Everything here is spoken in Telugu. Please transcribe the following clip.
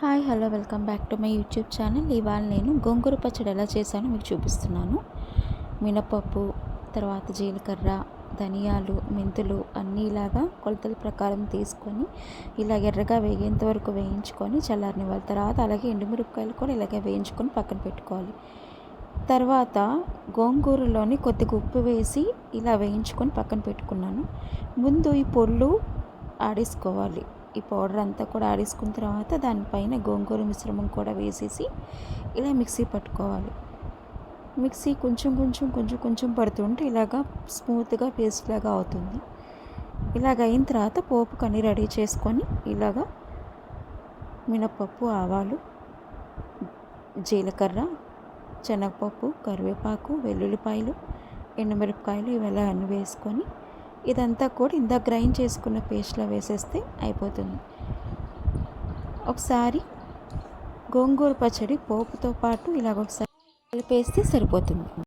Hi hello welcome back to my YouTube channel. ఇవాళ నేను గోంగూర పచ్చడి ఎలా చేశానో మీకు చూపిస్తున్నాను. మినపప్పు తర్వాత జీలకర్ర ధనియాలు మెంతులు అన్నీ ఇలాగా కొలతల ప్రకారం తీసుకొని ఇలా ఎర్రగా వేగేంత వరకు వేయించుకొని చల్లారనివ్వాలి. తర్వాత అలాగే ఎండుమిరపకాయలు కూడా ఇలాగే వేయించుకొని పక్కన పెట్టుకోవాలి. తర్వాత గోంగూరలోని కొద్దిగా ఉప్పు వేసి ఇలా వేయించుకొని పక్కన పెట్టుకున్నాను. ముందు ఈ పొళ్ళు ఆడేసుకోవాలి. ఈ పౌడర్ అంతా కూడా ఆడేసుకున్న తర్వాత దానిపైన గోంగూర మిశ్రమం కూడా వేసేసి ఇలా మిక్సీ పట్టుకోవాలి. మిక్సీ కొంచెం కొంచెం కొంచెం కొంచెం పడుతుంటే ఇలాగా స్మూత్గా పేస్ట్ లాగా అవుతుంది. ఇలాగ అయిన తర్వాత పోపు కన్నీ రెడీ చేసుకొని ఇలాగా మినపప్పు ఆవాలు జీలకర్ర శనగపప్పు కరివేపాకు వెల్లుల్లిపాయలు ఎండుమిరపకాయలు ఇవన్నీ అన్నీ వేసుకొని ఇదంతా కూడా ఇందాక గ్రైండ్ చేసుకున్న పేస్ట్లో వేసేస్తే అయిపోతుంది. ఒకసారి గోంగూర పచ్చడి పోపుతో పాటు ఇలాగ ఒకసారి కలిపేస్తే సరిపోతుంది.